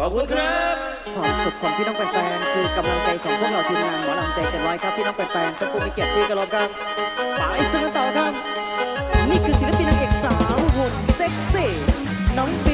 ขอบคุณครับ ความสุขของพี่น้องแฟนๆคือกำลังใจของพวกเราทีมงานหมอลำใจเกันร้อยครับพี่น้องแฟนๆท่านผู้มีเกียรติที่กรบครับไปซึ่งกัต่อครับ นี่คือศิลปินนางเอกสาวหุ่นเซ็กซี่น้องปี